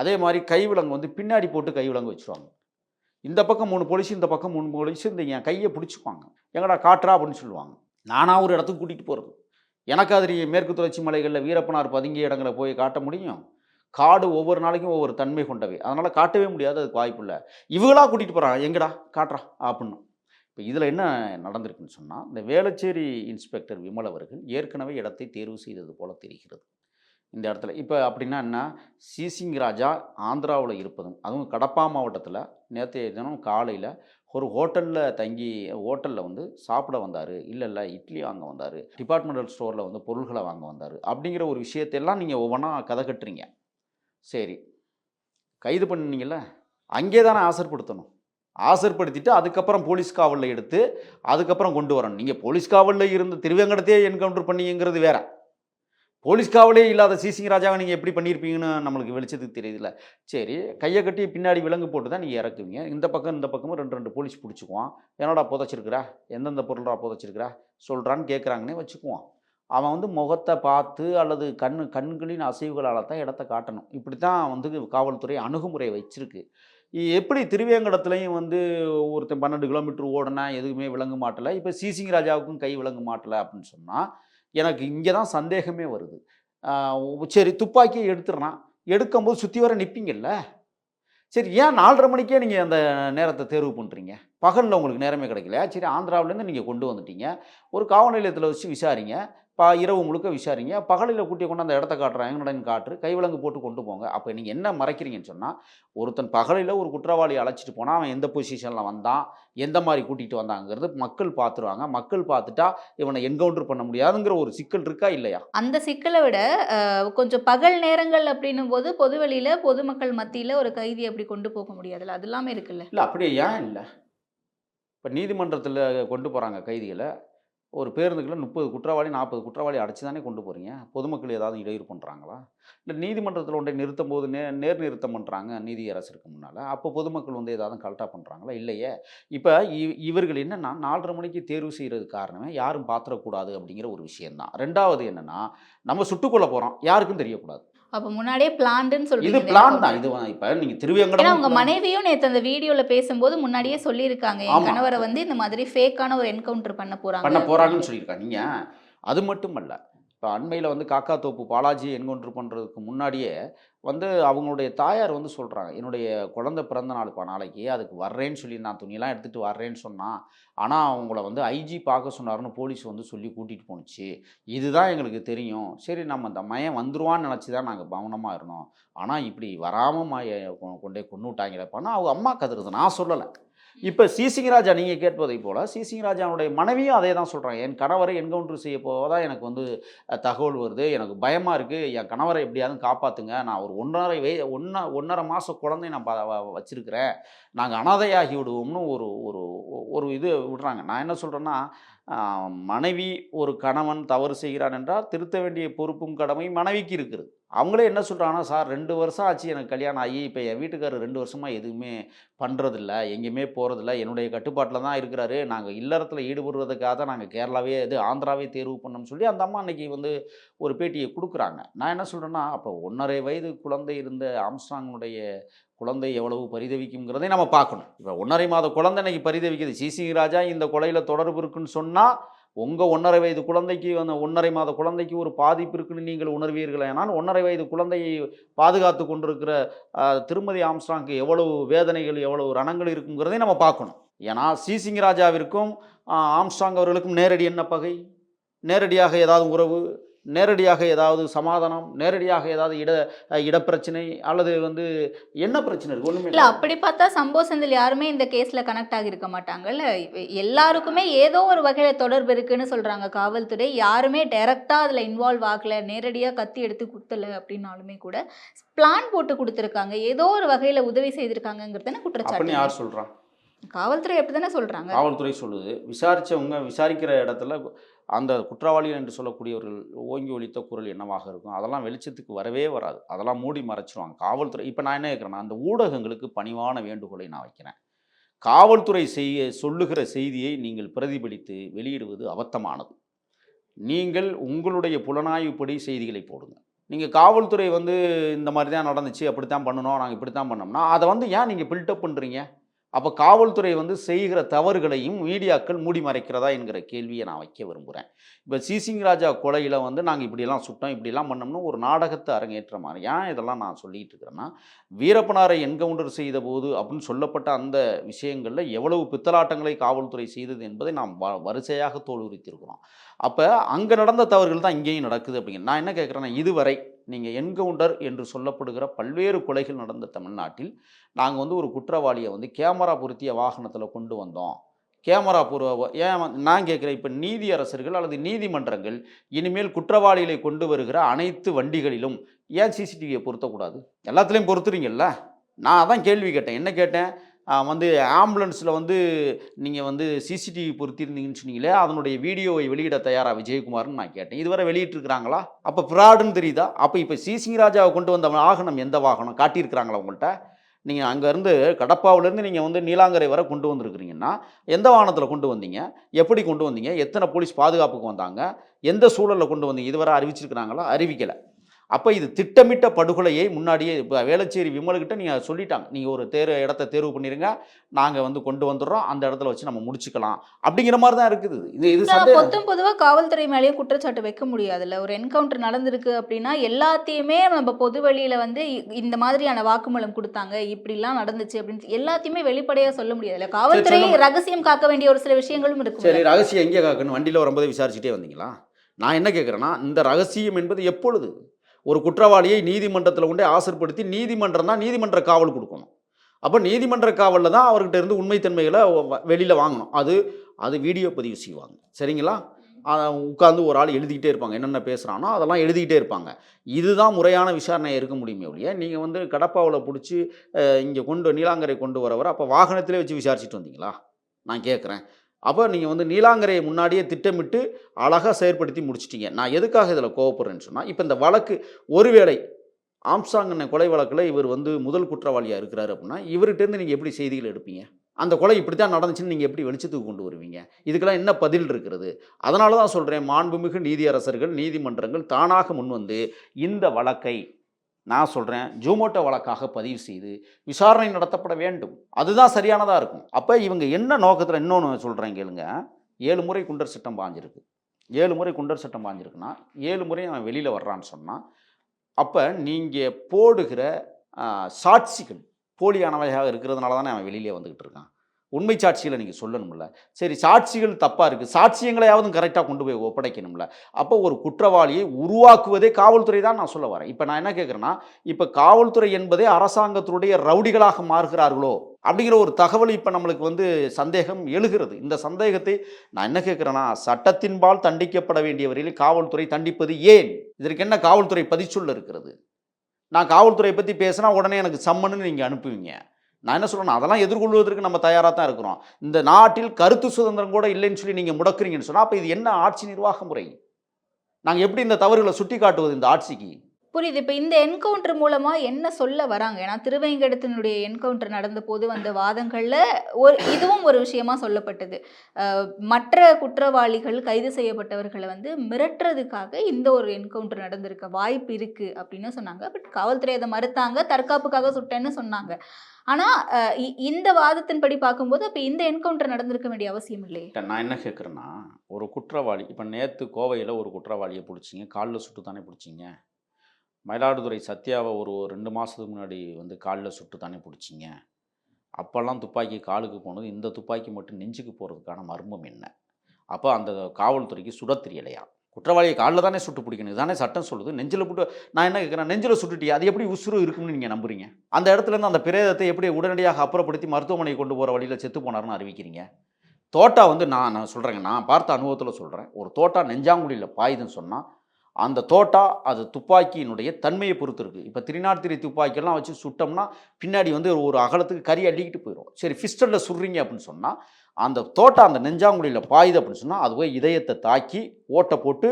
அதே மாதிரி கை விலங்கு வந்து பின்னாடி போட்டு கை விலங்கு வச்சுருவாங்க. இந்த பக்கம் மூணு போலீஸ் இந்த பக்கம் மூணு போலீஸ் இந்த என் கையை பிடிச்சிப்பாங்க எங்கடா காட்டுறா அப்படின்னு சொல்லுவாங்க. நானாக ஒரு இடத்துக்கு கூட்டிகிட்டு போகிறது எனக்கு அது மேற்கு தொடர்ச்சி மலைகளில் வீரப்பனார் பதுங்கிய இடங்களை போய் காட்ட முடியும்? காடு ஒவ்வொரு நாளைக்கும் ஒவ்வொரு தன்மை கொண்டவை. அதனால் காட்டவே முடியாது அதுக்கு வாய்ப்பு இல்லை இவங்களா கூட்டிகிட்டு போகிறான் எங்கடா? காட்டுறா அப்படின்னு. இப்போ இதில் என்ன நடந்திருக்குன்னு சொன்னால் இந்த வேளச்சேரி இன்ஸ்பெக்டர் விமல் அவர்கள் ஏற்கனவே இடத்தை தேர்வு செய்தது போல தெரிகிறது. இந்த இடத்துல இப்போ அப்படின்னா என்ன? சிசிங் ராஜா ஆந்திராவில் இருப்பதும் அதுவும் கடப்பா மாவட்டத்தில் நேற்றைய தினம் காலையில் ஒரு ஹோட்டலில் தங்கி ஹோட்டலில் வந்து சாப்பிட வந்தார். இல்லை இல்லை இட்லி வாங்க வந்தார். டிபார்ட்மெண்டல் ஸ்டோரில் வந்து பொருள்களை வாங்க வந்தார். அப்படிங்கிற ஒரு விஷயத்தையெல்லாம் நீங்கள் ஒவ்வொன்றா கதை கட்டுறீங்க. சரி. கைது பண்ணீங்கல்ல அங்கே தானே ஆசர்படுத்தணும் ஆசர்படுத்திட்டு அதுக்கப்புறம் போலீஸ் காவலில் எடுத்து அதுக்கப்புறம் கொண்டு வரணும். நீங்கள் போலீஸ் காவலில் இருந்து திருவேங்கடத்தையே என்கவுண்டர் பண்ணிங்கிறது வேற. போலீஸ் காவலே இல்லாத சிசிங் ராஜாவை நீங்கள் எப்படி பண்ணியிருப்பீங்கன்னு நம்மளுக்கு வெளிச்சத்துக்கு தெரியுதுல்ல. சரி கையை கட்டி பின்னாடி விலங்கு போட்டு தான் நீங்கள் இறக்குவீங்க. இந்த பக்கம் இந்த பக்கமும் ரெண்டு ரெண்டு போலீஸ் பிடிச்சிக்குவான். என்னடா புதைச்சிருக்கிறா? எந்தெந்த பொருளா புதைச்சிருக்கிறா? சொல்கிறான்னு கேட்குறாங்கன்னே வச்சுக்குவான். அவன் வந்து முகத்தை பார்த்து அல்லது கண் கண்களின் அசைவுகளால் தான் இடத்த காட்டணும். இப்படி தான் வந்து காவல்துறை அணுகுமுறை வச்சிருக்கு. எப்படி திருவேங்கடத்துலையும் வந்து ஒருத்தன் பன்னெண்டு கிலோமீட்டர் ஓடினா எதுவுமே விளங்க மாட்டலை. இப்போ சிசிங் ராஜாவுக்கும் கை விளங்க மாட்டலை அப்படின்னு சொன்னால் எனக்கு இங்கே தான் சந்தேகமே வருது. சரி துப்பாக்கியை எடுத்துடுறான். எடுக்கும்போது சுற்றி வர நிற்பீங்கல்ல சரி ஏன் நாலரை மணிக்கே நீங்கள் அந்த நேரத்தை தேர்வு பண்ணுறீங்க பகலில் உங்களுக்கு நேரமே கிடைக்கல சரி ஆந்திராவிலேருந்து நீங்கள் கொண்டு வந்துட்டீங்க. ஒரு காவல் நிலையத்தில் வச்சு விசாரிங்க. பா இரவு முழுக்க விசாரிங்க. பகலில் கூட்டி கொண்டு அந்த இடத்த காட்டுறாங்க எங்கடன் காட்டு கைவிலங்கு போட்டு கொண்டு போங்க. அப்போ நீங்கள் என்ன மறைக்கிறீங்கன்னு சொன்னால் ஒருத்தன் பகலில் ஒரு குற்றவாளி அழைச்சிட்டு போனால் அவன் எந்த பொசிஷனில் வந்தான் எந்த மாதிரி கூட்டிகிட்டு வந்தாங்கிறது மக்கள் பார்த்துருவாங்க மக்கள் பார்த்துட்டா இவனை என்கவுண்டர் பண்ண முடியாதுங்கிற ஒரு சிக்கல் இருக்கா இல்லையா? அந்த சிக்கலை விட கொஞ்சம் பகல் நேரங்கள் அப்படின்னும் போது பொதுவெளியில பொதுமக்கள் மத்தியில ஒரு கைதி அப்படி கொண்டு போக முடியாதுல்ல? அது எல்லாமே இருக்குல்ல? இல்லை அப்படியே ஏன் இல்லை? இப்போ நீதிமன்றத்தில் கொண்டு போகிறாங்க கைதிகளை. ஒரு பேருந்துக்குள்ள முப்பது குற்றவாளி நாற்பது குற்றவாளி அடைச்சி தானே கொண்டு போகிறீங்க பொதுமக்கள் ஏதாவது இடையூறு பண்ணுறாங்களா இல்லை நீதிமன்றத்தில் ஒன்றை நிறுத்தும் போது நே நேர் நிறுத்தம் பண்ணுறாங்க நீதியரசருக்கு முன்னால். அப்போ பொதுமக்கள் வந்து ஏதாவது கரெக்டாக பண்ணுறாங்களா இல்லையே. இப்போ இவர்கள் என்னென்னா நாலரை மணிக்கு தேர்வு செய்கிறது காரணமே யாரும் பாத்திரக்கூடாது அப்படிங்கிற ஒரு விஷயந்தான் ரெண்டாவது என்னென்னா நம்ம சுட்டுக்கொள்ள போகிறோம் யாருக்கும் தெரியக்கூடாது. அப்ப முன்னாடியே பிளான்டுன்னு இது சொல்றீங்க பிளான் தான். இது இப்போ ஏன்னா திருவேங்கடம் உங்க மனைவியும் நேத்து அந்த வீடியோல பேசும்போது முன்னாடியே சொல்லியிருக்காங்க. என். கணவரை வந்து இந்த மாதிரி ஃபேக்கான ஒரு என்கவுண்டர் பண்ண போறாங்க. பண்ண போகிறாங்கன்னு சொல்லியிருக்காங்க. நீங்கள் அது மட்டும் அல்ல இப்போ அண்மையில் வந்து காக்கா தோப்பு பாலாஜி என்கொன்று பண்ணுறதுக்கு முன்னாடியே வந்து அவங்களுடைய தாயார் வந்து சொல்கிறாங்க என்னுடைய குழந்தை பிறந்த நாளுப்பா நாளைக்கு அதுக்கு வர்றேன்னு சொல்லி நான் துணியெல்லாம் எடுத்துகிட்டு வர்றேன்னு சொன்னான் ஆனால் அவங்கள வந்து ஐஜி பார்க்க சொன்னார்னு போலீஸ் வந்து சொல்லி கூட்டிகிட்டு போணுச்சு. இதுதான் எங்களுக்கு தெரியும். சரி நம்ம இந்த மயம் வந்துருவான்னு நினச்சி தான் நாங்கள் கவனமாக இருந்தோம். ஆனால் இப்படி வராமல் மய கொ- கொண்டே கொண்டு விட்டாங்களேப்பான்னா அவங்க அம்மா கதறுது நான் சொல்லலை. இப்போ சிசிங்கராஜா நீங்கள் கேட்பதை போல் சிசிங்கராஜாவுடைய மனைவியும் அதே தான் சொல்கிறாங்க என் கணவரை என்கவுண்டர் செய்ய போவதாக எனக்கு வந்து தகவல் வருது. எனக்கு பயமாக இருக்குது என் கணவரை எப்படியாவது காப்பாற்றுங்க நான் ஒரு ஒன்றரை வய ஒன்றா ஒன்றரை மாத குழந்தை நான் வச்சுருக்கிறேன். நாங்கள் அனாதையாகி விடுவோம்னு ஒரு ஒரு ஒரு இது விடுறாங்க. நான் என்ன சொல்கிறேன்னா மனைவி ஒரு கணவன் தவறு செய்கிறான் என்றால் திருத்த வேண்டிய பொறுப்பும் கடமையும் மனைவிக்கு இருக்குது அவங்களே என்ன சொல்கிறாங்கன்னா சார் ரெண்டு வருஷம் ஆச்சு எனக்கு கல்யாணம் ஆகி இப்போ என் வீட்டுக்காரர் ரெண்டு வருஷமாக எதுவுமே பண்ணுறதில்ல எங்கேயுமே போகிறதில்ல என்னுடைய கட்டுப்பாட்டில் தான் இருக்கிறாரு. நாங்கள் இல்லறத்தில் ஈடுபடுறதுக்காக தான் நாங்கள் கேரளாவே இது ஆந்திராவே தேர்வு பண்ணோம்னு சொல்லி அந்த அம்மா அன்றைக்கி வந்து ஒரு பேட்டியை கொடுக்குறாங்க. நான் என்ன சொல்கிறேன்னா அப்போ ஒன்றரை வயது குழந்தை இருந்த ஆம்ஸ்டாங்கனுடைய குழந்தை எவ்வளவு பரிதவிக்குங்கிறதை நம்ம பார்க்கணும். இப்போ ஒன்றரை மாத குழந்தை இன்னைக்கு பரிதவிக்குது. சிசி ராஜா இந்த கொலையில் தொடர்பு இருக்குன்னு சொன்னால் உங்கள் ஒன்றரை வயது குழந்தைக்கு அந்த ஒன்றரை மாத குழந்தைக்கு ஒரு பாதிப்பு இருக்குன்னு நீங்கள் உணர்வீர்கள்? ஏன்னால் ஒன்றரை வயது குழந்தையை பாதுகாத்து கொண்டிருக்கிற திருமதி ஆம்ஸ்டாங்க்கு எவ்வளவு வேதனைகள் எவ்வளவு ரணங்கள் இருக்குங்கிறதை நம்ம பார்க்கணும். ஏன்னா சி. ராஜாவிற்கும் ஆம்ஸ்டாங் அவர்களுக்கும் நேரடி என்ன பகை? நேரடியாக ஏதாவது உறவு? நேரடியாக ஏதாவது சமாதானம் நேரடியாக ஏதாவது இட இடப்பிரச்சனை அல்லது வந்து என்ன பிரச்சனை இருக்கு? ஒன்றுமே இல்ல அப்படி பார்த்தா சம்பவ செந்தில் யாருமே இந்த கேஸ்ல கனெக்ட் ஆகியிருக்க மாட்டாங்கல்ல. எல்லாருக்குமே ஏதோ ஒரு வகையில தொடர்பு இருக்குன்னு சொல்றாங்க காவல்துறை. யாருமே டைரக்டா அதுல இன்வால்வ் ஆகல நேரடியா கத்தி எடுத்து குத்தல அப்படின்னாலுமே கூட பிளான் போட்டு கொடுத்துருக்காங்க. ஏதோ ஒரு வகையில உதவி செய்திருக்காங்கிறது அப்படின்னு குற்றச்சாட்டு யார் சொல்கிறான் காவல்துறை அப்படிதானே சொல்றாங்க. காவல்துறை சொல்லுது. விசாரிச்சவங்க விசாரிக்கிற இடத்துல அந்த குற்றவாளிகள் என்று சொல்லக்கூடியவர்கள் ஓங்கி ஒழித்த குரல் என்னவாக இருக்கும்? அதெல்லாம் வெளிச்சத்துக்கு வரவே வராது. அதெல்லாம் மூடி மறைச்சிருவாங்க. காவல்துறை இப்போ நான் என்ன கேட்குறேன்னா அந்த ஊடகங்களுக்கு பணிவான வேண்டுகோளை நான் வைக்கிறேன். காவல்துறை செய்ய சொல்லுகிற செய்தியை நீங்கள் பிரதிபலித்து வெளியிடுவது அபத்தமானது. நீங்கள் உங்களுடைய புலனாய்வுப்படி செய்திகளை போடுங்க. நீங்கள் காவல்துறை வந்து இந்த மாதிரி தான் நடந்துச்சு அப்படி தான் பண்ணணும் நாங்கள் இப்படி தான் பண்ணோம்னா அதை வந்து ஏன் நீங்கள் பில்டப் பண்ணுறீங்க அப்போ காவல்துறை வந்து செய்கிற தவறுகளையும் மீடியாக்கள் மூடி மறைக்கிறதா என்கிற கேள்வியை நான் வைக்க விரும்புகிறேன் இப்போ சிசிங் ராஜா கொலையில் வந்து நாங்கள் இப்படியெல்லாம் சுட்டோம் இப்படிலாம் பண்ணோம்னு ஒரு நாடகத்தை அரங்கேற்ற மாதிரி ஏன் இதெல்லாம் நான் சொல்லிட்டு இருக்கிறேன்னா வீரப்பனாரை என்கவுண்டர் செய்த போது அப்படின்னு சொல்லப்பட்ட அந்த விஷயங்களில் எவ்வளவு பித்தலாட்டங்களை காவல்துறை செய்தது என்பதை நாம் வ வரிசையாக தோலுரித்திருக்கிறோம் அப்போ அங்கே நடந்த தவறுகள் தான் இங்கேயும் நடக்குது அப்படிங்கிற நான் என்ன கேட்குறேன்னா இதுவரை நீங்கள் என்கவுண்டர் என்று சொல்லப்படுகிற பல்வேறு கொலைகள் நடந்த தமிழ்நாட்டில் நாங்கள் வந்து ஒரு குற்றவாளியை வந்து கேமரா பொருத்திய வாகனத்தில் கொண்டு வந்தோம். கேமரா பூர்வ ஏன் நான் கேட்குறேன் இப்போ நீதியரசர்கள் அல்லது நீதிமன்றங்கள் இனிமேல் குற்றவாளிகளை கொண்டு வருகிற அனைத்து வண்டிகளிலும் ஏன் சிசிடிவியை பொருத்தக்கூடாது? எல்லாத்துலேயும் பொருத்துறீங்கல்ல? நான் அதான் கேள்வி கேட்டேன். என்ன கேட்டேன்? வந்து ஆம்புலன்ஸில் வந்து நீங்கள் வந்து சிசிடிவி பொருத்திருந்தீங்கன்னு சொன்னீங்களே அதனுடைய வீடியோவை வெளியிட தயாரா விஜயகுமார்னு நான் கேட்டேன். இதுவரை வெளியிட்டிருக்கிறாங்களா? அப்போ ஃப்ராடுன்னு தெரியுதா? அப்போ இப்போ சிசிங் ராஜாவை கொண்டு வந்த வாகனம் எந்த வாகனம்? காட்டியிருக்கிறாங்களா உங்கள்கிட்ட நீங்கள் அங்கேருந்து கடப்பாவிலேருந்து நீங்கள் வந்து நீலாங்கரை வரை கொண்டு வந்திருக்கிறீங்கன்னா எந்த வாகனத்தில் கொண்டு வந்தீங்க? எப்படி கொண்டு வந்தீங்க? எத்தனை போலீஸ் பாதுகாப்புக்கு வந்தாங்க? எந்த சூழலில் கொண்டு வந்தீங்க? இதுவரை அறிவிச்சிருக்கிறாங்களா? அறிவிக்கலை. அப்போ இது திட்டமிட்ட படுகொலையை முன்னாடியே இப்போ வேளச்சேரி விமலுக்கிட்ட நீங்கள் சொல்லிட்டாங்க. நீங்கள் ஒரு தேர்வு இடத்த தேர்வு பண்ணிடுங்க நாங்கள் வந்து கொண்டு வந்துடுறோம் அந்த இடத்துல வச்சு நம்ம முடிச்சுக்கலாம். அப்படிங்கிற மாதிரி தான் இருக்குது. இது இது ஆனா, சந்தேகம். பொத்தும் பொதுவா காவல்துறை மேலேயும் குற்றச்சாட்டு வைக்க முடியாதுல்ல? ஒரு என்கவுண்டர் நடந்திருக்கு அப்படின்னா எல்லாத்தையுமே நம்ம பொது வழியில வந்து இந்த மாதிரியான வாக்குமூலம் கொடுத்தாங்க இப்படிலாம் நடந்துச்சு அப்படின்னு எல்லாத்தையுமே வெளிப்படையா சொல்ல முடியாதுல்ல? காவல்துறை சொல்லுங்க. ரகசியம் காக்க வேண்டிய ஒரு சில விஷயங்களும் சரி இருக்கு ரகசியம் எங்கே காக்கணும்? வண்டியில் வரும்போதே விசாரிச்சுட்டே வந்தீங்களா? நான் என்ன கேட்குறேன்னா இந்த ரகசியம் என்பது எப்பொழுது? ஒரு குற்றவாளியை நீதிமன்றத்தில் கொண்டே ஆசர்படுத்தி நீதிமன்றம் தான் நீதிமன்ற காவல் கொடுக்கணும். அப்போ நீதிமன்ற காவலில் தான் அவர்கிட்ட இருந்து உண்மைத்தன்மைகளை வெளியில் வாங்கணும். அது அது வீடியோ பதிவு செய்வாங்க. சரிங்களா? உட்காந்து ஒரு ஆள் எழுதிக்கிட்டே இருப்பாங்க. என்னென்ன பேசுகிறானோ அதெல்லாம் எழுதிக்கிட்டே இருப்பாங்க. இதுதான் முறையான விசாரணை இருக்க முடியுமே ஒழிய நீங்கள் வந்து கடப்பாவில் பிடிச்சி இங்கே கொண்டு நீலாங்கரை கொண்டு வரவர் அப்போ வாகனத்திலே வச்சு விசாரிச்சுட்டு வந்தீங்களா? நான் கேட்குறேன் அப்போ நீங்கள் வந்து நீலாங்கரையை முன்னாடியே திட்டமிட்டு அழகாக செயற்படுத்தி முடிச்சிட்டீங்க. நான் எதுக்காக இதில் கோவப்படுறேன்னு சொன்னால் இப்போ இந்த வழக்கு ஒருவேளை ஆம்சாங்கன கொலை வழக்கில் இவர் வந்து முதல் குற்றவாளியாக இருக்கிறாரு அப்படின்னா இவர்கிட்டேருந்து நீங்கள் எப்படி செய்திகள் எடுப்பீங்க? அந்த கொலை இப்படி தான் நடந்துச்சுன்னு நீங்கள் எப்படி வெளிச்சத்துக்கு கொண்டு வருவீங்க? இதுக்கெல்லாம் என்ன பதில் இருக்கிறது? அதனால தான் சொல்கிறேன் மாண்புமிகு நீதியரசர்கள் நீதிமன்றங்கள் தானாக முன்வந்து இந்த வழக்கை நான் சொல்கிறேன் ஜூமோட்டோ வழக்காக பதிவு செய்து விசாரணை நடத்தப்பட வேண்டும். அதுதான் சரியானதாக இருக்கும். அப்போ இவங்க என்ன நோக்கத்தில் இன்னொன்று சொல்கிறேன் கேளுங்க. ஏழு முறை குண்டர் சட்டம் பாஞ்சிருக்கு. ஏழு முறை குண்டர் சட்டம் பாஞ்சிருக்குன்னா ஏழு முறை அவன் வெளியில் வர்றான்னு சொன்னால் அப்போ நீங்கள் போடுகிற சாட்சிகள் போலியானவையாக இருக்கிறதுனால தானே அவன் வெளியிலே வந்துக்கிட்டு இருக்கான். உண்மை சாட்சிகளை நீங்கள் சொல்லணும்ல. சரி சாட்சிகள் தப்பாக இருக்குது சாட்சியங்களையாவது கரெக்டாக கொண்டு போய் ஒப்படைக்கணும்ல. அப்போ ஒரு குற்றவாளியை உருவாக்குவதே காவல்துறை தான் நான் சொல்ல வரேன். இப்போ நான் என்ன கேட்குறேன்னா இப்போ காவல்துறை என்பதே அரசாங்கத்தினுடைய ரவுடிகளாக மாறுகிறார்களோ அப்படிங்கிற ஒரு தகவல் இப்போ நம்மளுக்கு வந்து சந்தேகம் எழுகிறது. இந்த சந்தேகத்தை நான் என்ன கேட்குறேன்னா சட்டத்தின்பால் தண்டிக்கப்பட வேண்டியவரையில் காவல்துறை தண்டிப்பது ஏன்? இதற்கு என்ன காவல்துறை பதிச்சொல் இருக்கிறது? நான் காவல்துறையை பற்றி பேசினா உடனே எனக்கு சம்மன்னு நீங்கள் அனுப்புவீங்க. நான் என்ன சொல்கிறேன்னா அதெல்லாம் எதிர்கொள்வதற்கு நம்ம தயாராக தான் இருக்கிறோம். இந்த நாட்டில் கருத்து சுதந்திரம் கூட இல்லைன்னு சொல்லி நீங்கள் முடக்குறீங்கன்னு சொன்னால் அப்போ இது என்ன ஆட்சி நிர்வாக முறை? நாங்கள் எப்படி இந்த தவறுகளை சுட்டி காட்டுவது இந்த ஆட்சிக்கு? புரியுது. இப்போ இந்த என்கவுண்டர் மூலமாக என்ன சொல்ல வராங்க? ஏன்னா திருவேங்கடத்தினுடைய என்கவுண்டர் நடந்த போது வந்த வாதங்களில் ஒரு இதுவும் ஒரு விஷயமா சொல்லப்பட்டது. மற்ற குற்றவாளிகள் கைது செய்யப்பட்டவர்களை வந்து மிரட்டுறதுக்காக இந்த ஒரு என்கவுண்டர் நடந்திருக்க வாய்ப்பு இருக்குது அப்படின்னு சொன்னாங்க. பட் காவல்துறை அதை மறுத்தாங்க. தற்காப்புக்காக சுட்டேன்னு சொன்னாங்க. ஆனால் இ- இந்த வாதத்தின்படி பார்க்கும்போது அப்போ இந்த என்கவுண்டர் நடந்திருக்க வேண்டிய அவசியம் இல்லை நான் என்ன கேட்குறேன்னா ஒரு குற்றவாளி இப்போ நேற்று கோவையில் ஒரு குற்றவாளியை பிடிச்சிங்க காலில் சுட்டு தானே பிடிச்சிங்க. மயிலாடுதுறை சத்யாவை ஒரு ரெண்டு மாதத்துக்கு முன்னாடி வந்து காலில் சுட்டு தானே பிடிச்சிங்க. அப்போல்லாம் துப்பாக்கி காலுக்கு போனது இந்த துப்பாக்கி மட்டும் நெஞ்சுக்கு போகிறதுக்கான மர்மம் என்ன? அப்போ அந்த காவல்துறைக்கு சுடத் தெரியலையா? குற்றவாளியை காலில் தானே சுட்டு பிடிக்கணும். இதுதானே சட்டம் சொல்லுது. நெஞ்சில் போட்டு நான் என்ன கேட்குறேன்? நெஞ்சில் சுட்டுட்டியா? அது எப்படி உசுறு இருக்கும்னு நீங்கள் நம்புறீங்க? அந்த இடத்துலேருந்து அந்த பிரேதத்தை எப்படி உடனடியாக அப்புறப்படுத்தி மருத்துவமனை கொண்டு போகிற வழியில் செத்து போனார்னு அறிவிக்கிறீங்க? தோட்டா வந்து நான் நான் சொல்கிறேங்க நான் பார்த்த அனுபவத்தில் சொல்கிறேன் ஒரு தோட்டா நெஞ்சாங்குழியில் பாயுதுன்னு சொன்னால் அந்த தோட்டா அது துப்பாக்கியினுடைய தன்மையை பொறுத்து இருக்குது இப்போ திரிநாட்திரி துப்பாக்கியெல்லாம் வச்சு சுட்டோம்னா பின்னாடி வந்து ஒரு அகலத்துக்கு கறி அள்ளிக்கிட்டு போயிடும் சரி ஃபிஸ்டலில் சுடுறீங்க அப்படின்னு சொன்னால் அந்த தோட்டா அந்த நெஞ்சாங்குடியில் பாயுது அப்படின்னு சொன்னால் அது போய் இதயத்தை தாக்கி ஓட்டை போட்டு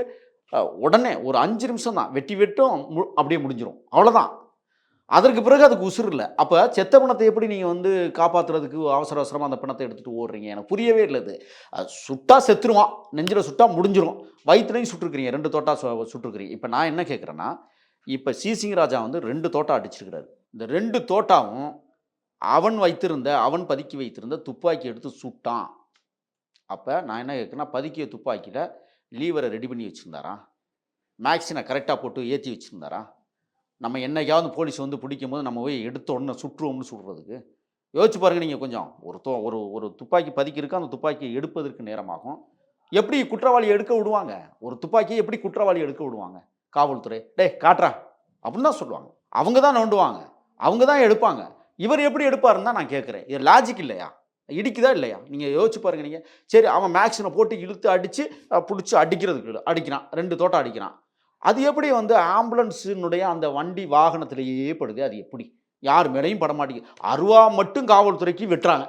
உடனே ஒரு அஞ்சு நிமிஷம் தான் வெட்டி வெட்டும் மு- அப்படியே முடிஞ்சிடும் அவ்வளோதான் அதற்கு பிறகு அதுக்கு உசுறு இல்லை. அப்போ செத்த பிணத்தை எப்படி நீங்கள் வந்து காப்பாற்றுறதுக்கு அவசர அவசரமாக அந்த பிணத்தை எடுத்துகிட்டு ஓடுறீங்க? எனக்கு புரியவே இல்லை அது சுட்டா செத்துருவான். நெஞ்சில் சுட்டா முடிஞ்சிரும். வயிற்றுலையும் சுட்டுருக்கிறீங்க. ரெண்டு தோட்டா சு- சுட்டுருக்கிறீங்க. இப்போ நான் என்ன கேட்குறேன்னா இப்போ சிசிங் ராஜா வந்து ரெண்டு தோட்டா அடிச்சிருக்கிறாரு. இந்த ரெண்டு தோட்டாவும் அவன் வைத்திருந்த அவன் பதுக்கி வைத்திருந்த துப்பாக்கி எடுத்து சுட்டான். அப்போ நான் என்ன கேட்குறேன்னா பதுக்கிய துப்பாக்கியில் லீவரை ரெடி பண்ணி வச்சுருந்தாரா? மேக்ஸினை கரெக்டாக போட்டு ஏற்றி வச்சுருந்தாரா? நம்ம என்னைக்காவது போலீஸ் வந்து பிடிக்கும் போது நம்ம போய் எடுத்த உடனே சுற்றுவோம்னு சுடுறதுக்கு யோசிச்சு பாருங்க நீங்கள் கொஞ்சம். ஒரு தோ ஒரு ஒரு துப்பாக்கி பதுக்கியிருக்கு அந்த துப்பாக்கியை எடுப்பதற்கு நேரமாகும். எப்படி குற்றவாளி எடுக்க விடுவாங்க? ஒரு துப்பாக்கியை எப்படி குற்றவாளி எடுக்க விடுவாங்க? காவல்துறை டே காட்டுறா. அப்படின்னு தான் சொல்லுவாங்க. அவங்க தான் நோண்டுவாங்க. அவங்க தான் எடுப்பாங்க. இவர் எப்படி எடுப்பாருன்னு தான் நான் கேட்குறேன். இது லாஜிக் இல்லையா? இடிக்குதா இல்லையா? நீங்கள் யோசிச்சு பாருங்க நீங்கள் சரி அவன் மேக்ஸினை போட்டு இழுத்து அடித்து பிடிச்சி அடிக்கிறதுக்கு அடிக்கிறான். ரெண்டு தோட்டம் அடிக்கிறான். அது எப்படி வந்து ஆம்புலன்ஸினுடைய அந்த வண்டி வாகனத்திலேயே படுது? அது எப்படி? யார் மேலேயும் பட மாட்டேங்குது. அருவா மட்டும் காவல்துறைக்கு வெட்டுறாங்க.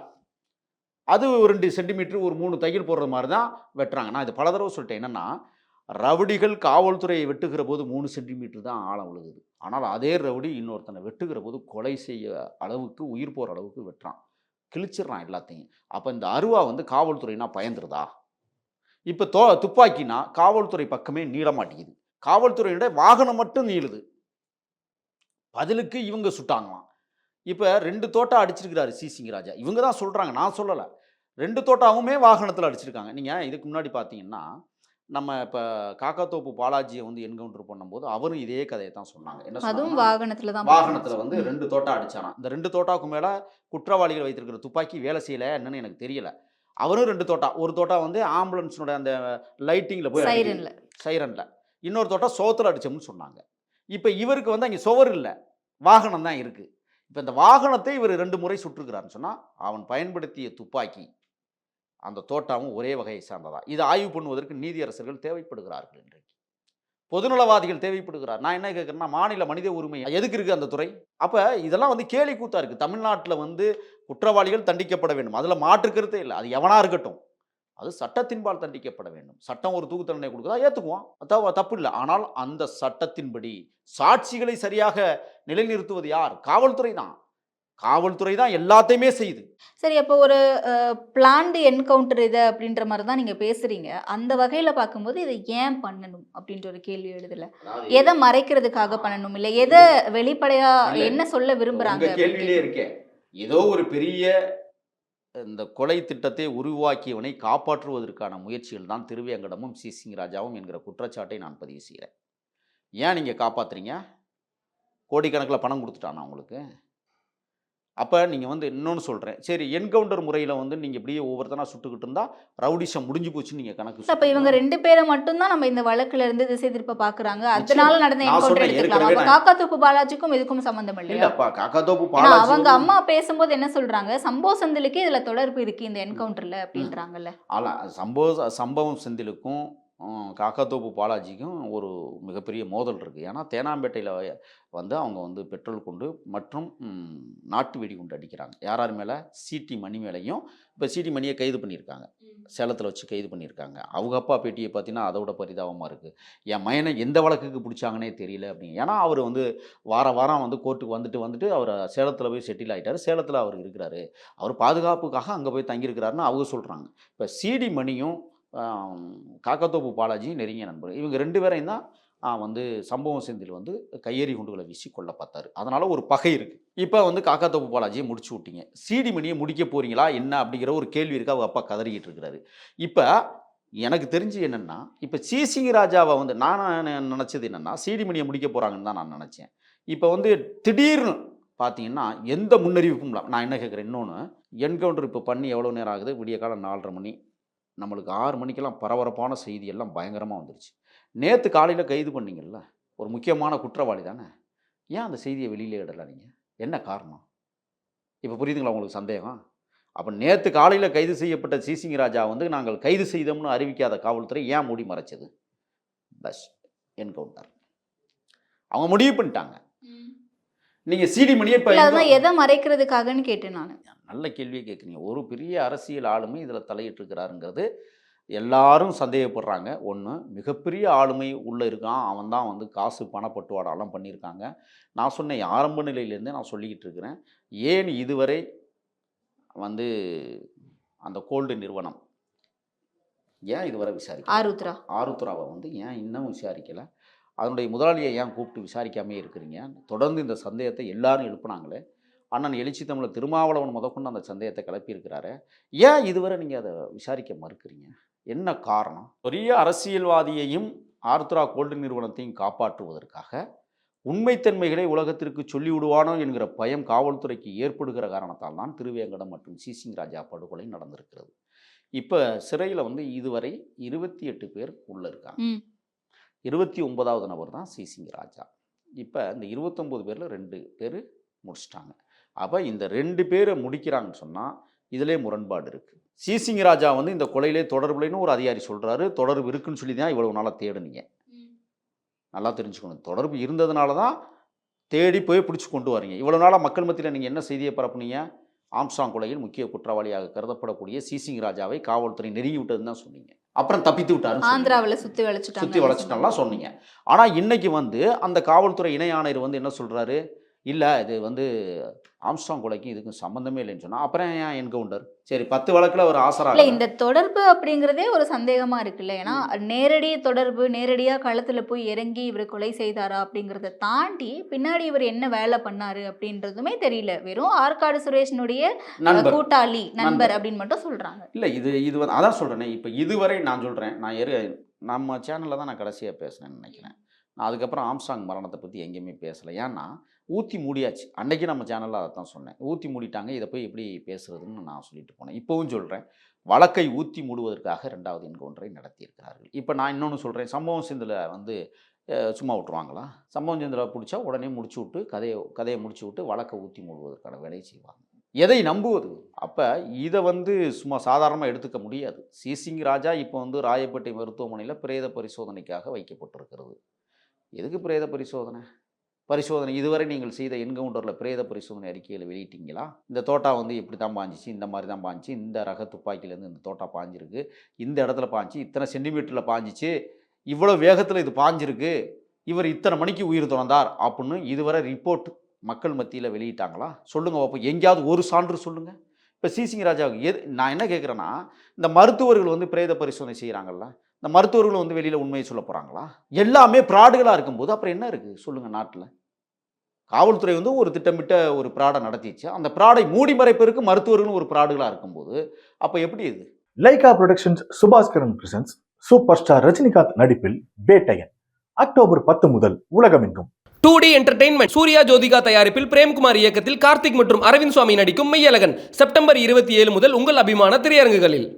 அது ஒரு ரெண்டு சென்டிமீட்டர் ஒரு மூணு தையல் போடுற மாதிரி தான் வெட்டுறாங்க. நான் இது பல தடவை சொல்லிட்டேன். என்னென்னா ரவுடிகள் காவல்துறையை வெட்டுகிற போது மூணு சென்டிமீட்டர் தான் ஆழம் விழுகுது ஆனால் அதே ரவுடி இன்னொருத்தனை வெட்டுகிற போது கொலை செய்ய அளவுக்கு உயிர் போகிற அளவுக்கு வெட்டுறான். கிழிச்சிடுறான் எல்லாத்தையும். அப்போ இந்த அருவா வந்து காவல்துறைனா பயந்துருதா? இப்போ தோ துப்பாக்கினா காவல்துறை பக்கமே நீளமாட்டேங்குது காவல்துறையினுடைய வாகனம் மட்டும் நீளுது. பதிலுக்கு இவங்க சுட்டாங்களாம். இப்போ ரெண்டு தோட்டா அடிச்சிருக்கிறாரு சிசிங்க ராஜா இவங்க தான் சொல்கிறாங்க நான் சொல்லலை. ரெண்டு தோட்டாவுமே வாகனத்தில் அடிச்சிருக்காங்க. நீங்கள் இதுக்கு முன்னாடி பார்த்தீங்கன்னா நம்ம இப்போ காக்காத்தோப்பு பாலாஜியை வந்து என்கவுண்டர் பண்ணும்போது அவரும் இதே கதையை தான் சொன்னாங்க. என்ன அதுவும் வாகனத்துல தான் வாகனத்துல வந்து ரெண்டு தோட்டா அடிச்சானா இந்த ரெண்டு தோட்டாவுக்கு மேல குற்றவாளிகள் வைத்திருக்கிற துப்பாக்கி வேலை செய்யல என்னன்னு எனக்கு தெரியல. அவரும் ரெண்டு தோட்டா. ஒரு தோட்டா வந்து ஆம்புலன்ஸோட அந்த லைட்டிங்ல போய். சைரன்ல. சைரன்ல. இன்னொரு தோட்டம் சோத்தில் அடிச்சோம்னு சொன்னாங்க. இப்போ இவருக்கு வந்து அங்கே சுவர் இல்லை. வாகனம் தான் இருக்குது இப்போ இந்த வாகனத்தை இவர் ரெண்டு முறை சுட்டிருக்கிறாருன்னு சொன்னால் அவன் பயன்படுத்திய துப்பாக்கி அந்த தோட்டாவும் ஒரே வகையை சார்ந்ததா. இதை ஆய்வு பண்ணுவதற்கு நீதியரசர்கள் தேவைப்படுகிறார்கள் இன்றைக்கு. பொதுநலவாதிகள் தேவைப்படுகிறார். நான் என்ன கேட்குறேன்னா மாநில மனித உரிமை எதுக்கு இருக்குது அந்த துறை? அப்போ இதெல்லாம் வந்து கேலி கூத்தா இருக்குது தமிழ்நாட்டில் வந்து குற்றவாளிகள் தண்டிக்கப்பட வேண்டும். அதில் மாற்றுக்கிறதே இல்லை. அது எவனாக இருக்கட்டும். அது சட்டத்தின்பால் தண்டிக்கப்பட வேண்டும். சட்டம் ஒரு தூக்கு தண்டனை கொடுக்குதா? ஏற்றுக்குவோம் தப்பு இல்லை ஆனால் அந்த சட்டத்தின்படி சாட்சிகளை சரியாக நிலைநிறுத்துவது யார்? காவல்துறை தான். காவல்துறை தான் எல்லாத்தையுமே செய்யுது. சரி அப்போ ஒரு பிளான்டு என்கவுண்டர் இது அப்படின்ற மாதிரி தான் நீங்க பேசுறீங்க. அந்த வகையில பார்க்கும்போது இதை ஏன் பண்ணணும் அப்படின்ற ஒரு கேள்வி எழுதல. எதை மறைக்கிறதுக்காக பண்ணணும்? இல்ல எதை வெளிப்படையா இல்ல. என்ன சொல்ல விரும்புறாங்க உங்க கேள்வியிலே இருக்கேன் ஏதோ ஒரு பெரிய இந்த கொலை திட்டத்தை உருவாக்கியவனை காப்பாற்றுவதற்கான முயற்சிகள் தான் திருவேங்கடமும் சி. சிங்கராஜாவும் என்கிற குற்றச்சாட்டை நான் பதிவு செய்கிறேன். ஏன் நீங்கள் காப்பாற்றுறீங்க கோடிக்கணக்கில் பணம் கொடுத்துட்டானா உங்களுக்கு? அப்போ நீங்கள் வந்து இன்னொன்று சொல்கிறேன் சரி என்கவுண்டர் முறையில் வந்து நீங்கள் இப்படியே ஒவ்வொருத்தனா சுட்டுக்கிட்டு இருந்தால் ரவுடிஷம் முடிஞ்சு போச்சுன்னு நீங்கள் கணக்கு அப்ப இவங்க. ரெண்டு பேரை மட்டும்தான் நம்ம இந்த வழக்குல இருந்து திசை திருப்ப பாக்குறாங்க. அதனால நடந்த என்கவுண்டர் எடுத்துக்கலாம். அப்ப நான்- காக்காத்தூப்பு பாலாஜிக்கும் இதுக்கும் சம்பந்தம் இல்லையா? இல்லப்பா காக்காத்தோப்பு ஏன்னா பாலாஜி அவங்க அம்மா பேசும்போது என்ன சொல்றாங்க? சம்போ செந்திலுக்கே இதுல தொடர்பு இருக்கு இந்த என்கவுண்டர்ல அப்படின்றாங்கல்ல. ஆலா சம்பவ சம்பவம் செந்திலுக்கும் காக்காத்தோப்பு பாலாஜிக்கும் ஒரு மிகப்பெரிய மோதல் இருக்குது ஏன்னா தேனாம்பேட்டையில் வந்து அவங்க வந்து பெட்ரோல் குண்டு மற்றும் நாட்டு வெடிகுண்டு அடிக்கிறாங்க. யார் யார் மேலே? சிடி மணி மேலேயும் இப்போ சிடி மணியை கைது பண்ணியிருக்காங்க. சேலத்தில் வச்சு கைது பண்ணியிருக்காங்க. அவங்க அப்பா பேட்டியை பார்த்தீங்கன்னா அதோட பரிதாபமாக இருக்குது என் மயனை எந்த வழக்குக்கு பிடிச்சாங்கன்னே தெரியல அப்படிங்க ஏன்னா அவர் வந்து வார வாரம் வந்து கோர்ட்டுக்கு வந்துட்டு வந்துட்டு அவர் சேலத்தில் போய் செட்டில் ஆகிட்டார் சேலத்தில் அவர் இருக்கிறாரு. அவர் பாதுகாப்புக்காக அங்கே போய் தங்கியிருக்கிறாருன்னு அவங்க சொல்கிறாங்க இப்போ சிடி மணியும் காக்கத்தோப்பு பாலாஜியும் நெருங்கிய நண்பர் இவங்க ரெண்டு பேரையும் தான் வந்து சம்பவம் செந்தில் வந்து கையெறி குண்டுகளை வீசி கொல்ல பார்த்தாரு அதனால் ஒரு பகை இருக்குது இப்போ வந்து காக்காத்தோப்பு பாலாஜியை முடிச்சு விட்டீங்க. சீடிமணியை முடிக்க போகிறீங்களா என்ன? அப்படிங்கிற ஒரு கேள்வி இருக்கு. அவங்க அப்பா கதறிக்கிட்டு இருக்கிறாரு. இப்போ எனக்கு தெரிஞ்சு என்னென்னா இப்போ சிசிங்க ராஜாவை வந்து நான் நினச்சது என்னென்னா சிடி மணியை முடிக்க போகிறாங்கன்னு தான் நான் நினச்சேன். இப்போ வந்து திடீர்னு பார்த்தீங்கன்னா எந்த முன்னறிவிப்பும் இல்லை. நான் என்ன கேட்குறேன் இன்னொன்று என்கவுண்டர் இப்போ பண்ணி எவ்வளோ நேரம் ஆகுது? விடிய காலம் நாலரை மணி. நம்மளுக்கு ஆறு மணிக்கெல்லாம் பரபரப்பான செய்தி எல்லாம் பயங்கரமாக வந்துருச்சு. நேற்று காலையில் கைது பண்ணீங்கல்ல ஒரு முக்கியமான குற்றவாளி தானே? ஏன் அந்த செய்தியை வெளியிலே இடல நீங்கள் என்ன காரணம்? இப்போ புரியுதுங்களா உங்களுக்கு சந்தேகம்? அப்போ நேற்று காலையில் கைது செய்யப்பட்ட சிசிங்க ராஜா வந்து நாங்கள் கைது செய்தோம்னு அறிவிக்காத காவல்துறை ஏன் மூடி மறைச்சது? பஸ் என்கவுண்டர். அவங்க முடிவு பண்ணிட்டாங்க. நீங்கள் சிடி மணியை இப்போ எதை மறைக்கிறதுக்காகன்னு கேட்டேன் நான். நல்ல கேள்வியை கேட்குறீங்க ஒரு பெரிய அரசியல் ஆளுமை இதில் தலையிட்டிருக்கிறாருங்கிறது எல்லாரும் சந்தேகப்படுறாங்க. ஒன்று மிகப்பெரிய ஆளுமை உள்ளே இருக்கான். அவன் தான் வந்து காசு பணப்பட்டுவாடாலாம் பண்ணியிருக்காங்க. நான் சொன்னேன் ஆரம்ப நிலையிலேருந்தே நான் சொல்லிக்கிட்டு இருக்கிறேன். ஏன் இதுவரை வந்து அந்த கோல்டு நிறுவனம் ஏன் இதுவரை விசாரிக்க ஆருத்ரா. ஆருத்ராவை வந்து ஏன் இன்னும் விசாரிக்கலை? அதனுடைய முதலாளியை ஏன் கூப்பிட்டு விசாரிக்காமே இருக்கிறீங்க? தொடர்ந்து இந்த சந்தேகத்தை எல்லாரும் எழுப்புனாங்களே. அண்ணன் எழுச்சி தமிழர் திருமாவளவன் முதற்கொண்டு அந்த சந்தேகத்தை கிளப்பியிருக்கிறாரு. ஏன் இதுவரை நீங்கள் அதை விசாரிக்க மறுக்கிறீங்க? என்ன காரணம்? பெரிய அரசியல்வாதியையும் ஆருத்ரா கோல்டு நிறுவனத்தையும் காப்பாற்றுவதற்காக உண்மைத்தன்மைகளை உலகத்திற்கு சொல்லிவிடுவானோ என்கிற பயம் காவல்துறைக்கு ஏற்படுகிற காரணத்தால் தான் திருவேங்கடம் மற்றும் சிசிங் ராஜா படுகொலை நடந்திருக்கிறது. இப்போ சிறையில் வந்து இதுவரை இருபத்தி எட்டு பேர் உள்ளே இருக்காங்க. இருபத்தி ஒன்பதாவது நபர் தான் சிசிங் ராஜா. இப்போ இந்த இருபத்தொம்போது பேரில் ரெண்டு பேர் முடிச்சிட்டாங்க. அப்போ இந்த ரெண்டு பேரை முடிக்கிறாங்கன்னு சொன்னால் இதிலே முரண்பாடு இருக்குது சிசிங் ராஜா வந்து இந்த கொலையிலே தொடர்புலைன்னு ஒரு அதிகாரி சொல்கிறாரு தொடர்பு இருக்குன்னு சொல்லி தான் இவ்வளவு நாளாக தேடுனீங்க. நல்லா தெரிஞ்சுக்கணும். தொடர்பு இருந்ததுனால தான் தேடி போய் பிடிச்சி கொண்டு வரீங்க. இவ்வளோ நாளாக மக்கள் மத்தியில் நீங்கள் என்ன செய்தியை பரப்புனீங்க? ஆம்ஸ்டாங் கொலையில் முக்கிய குற்றவாளியாக கருதப்படக்கூடிய சிசிங் ராஜாவை காவல்துறை நெருங்கி விட்டதுன்னு தான் சொன்னீங்க. அப்புறம் தப்பித்து சொன்னீங்க. ஆந்திராவுல சுத்தி வளைச்சுட்டாங்க. சுற்றி வளைச்சிட்டலாம் சொன்னீங்க. ஆனால் இன்னைக்கு வந்து அந்த காவல்துறை இணை ஆணையர் வந்து என்ன சொல்கிறாரு இல்லை இது வந்து ஆம்ஸ்டாங் கொலைக்கு இதுக்கும் சம்மந்தமே இல்லைன்னு சொன்னால் அப்புறம் ஏன் என்கவுண்டர்? சரி பத்து வழக்கில் ஒரு இல்ல ஆசராக இந்த தொடர்பு அப்படிங்கிறதே ஒரு சந்தேகமா இருக்குல்ல. ஏன்னா நேரடி தொடர்பு நேரடியா களத்துல போய் இறங்கி இவர் கொலை செய்தாரா அப்படிங்கறத தாண்டி பின்னாடி இவர் என்ன வேலை பண்ணாரு அப்படின்றதுமே தெரியல. வெறும் ஆற்காடு சுரேஷனுடைய கூட்டாளி நண்பர். அப்படின்னு மட்டும் சொல்றாங்க. இல்லை இது இது வந்து அதான் சொல்கிறேனே இப்போ இதுவரை நான் சொல்கிறேன் நான் எரு நம்ம சேனலில் தான் நான் கடைசியாக பேசினேன்னு நினைக்கிறேன். நான் அதுக்கப்புறம் ஆம்ஸ்டாங் மரணத்தை பற்றி எங்கேயுமே பேசலை. ஏன்னா ஊற்றி மூடியாச்சு. அன்றைக்கி நம்ம சேனலில் அதை தான் சொன்னேன். ஊற்றி மூடிட்டாங்க. இதை போய் எப்படி பேசுகிறதுன்னு நான் சொல்லிட்டு போனேன். இப்போவும் சொல்கிறேன் வழக்கை ஊற்றி மூடுவதற்காக ரெண்டாவது என்கவுண்டரை நடத்தியிருக்கிறார்கள். இப்போ நான் இன்னொன்று சொல்கிறேன் சம்பவம் சிந்தில் வந்து சும்மா விட்டுருவாங்களா? சம்பவம் சிந்தில் பிடிச்சா உடனே முடிச்சு விட்டு கதையை கதையை முடிச்சு விட்டு வழக்கை ஊற்றி மூடுவதற்கான வேலையை செய்வாங்க. எதை நம்புவது? அப்போ இதை வந்து சும்மா சாதாரணமாக எடுத்துக்க முடியாது. சிசிங் ராஜா இப்போ வந்து ராயப்பேட்டை மருத்துவமனையில் பிரேத பரிசோதனைக்காக வைக்கப்பட்டிருக்கிறது. எதுக்கு பிரேத பரிசோதனை? பரிசோதனை இதுவரை நீங்கள் செய்த என்கவுண்டரில் பிரேத பரிசோதனை அறிக்கையில் வெளியிட்டீங்களா? இந்த தோட்டா வந்து இப்படி தான் பாஞ்சிச்சு இந்த மாதிரி தான் பாஞ்சிச்சு இந்த ரக துப்பாக்கியிலேருந்து இந்த தோட்டா பாஞ்சிருக்கு இந்த இடத்துல பாஞ்சு இத்தனை சென்டிமீட்டரில் பாஞ்சிச்சு இவ்வளோ வேகத்தில் இது பாஞ்சிருக்கு இவர் இத்தனை மணிக்கு உயிர் திறந்தார் அப்படின்னு இதுவரை ரிப்போர்ட் மக்கள் மத்தியில் வெளியிட்டாங்களா? சொல்லுங்கள் அப்போ எங்கேயாவது ஒரு சான்று சொல்லுங்கள் இப்போ சிசிங் ராஜாவுக்கு எது நான் என்ன கேட்குறேன்னா இந்த மருத்துவர்கள் வந்து பிரேத பரிசோதனை செய்கிறாங்கல்ல இந்த மருத்துவர்கள் வந்து வெளியில் உண்மையை சொல்ல போகிறாங்களா எல்லாமே ப்ராடுகளாக இருக்கும்போது அப்புறம் என்ன இருக்குது சொல்லுங்கள் நாட்டில். காவல்துறை வந்து ஒரு திட்டமிட்ட ஒரு ப்ராடை நடத்திச்சு. அந்த ப்ராடை மூடி மறைப்பதற்கு மருத்துவர்களும் ஒரு ப்ராடுகளாக இருக்கும்போது அப்போ எப்படி இது? Lyca productions Subaskaran presents super star Rajinikanth நடிப்பில் பேட்டையன் அக்டோபர் பத்து முதல் உலகமெங்கும். Two D entertainment Suriya Jyothika தயாரிப்பில் பிரேம்குமார் இயக்கத்தில் கார்த்திக் மற்றும் அரவிந்த் சுவாமி நடிக்கும் மெய்யழகன். செப்டம்பர் இருபத்தி ஏழு முதல் உங்கள் அபிமான திரையரங்குகளில்.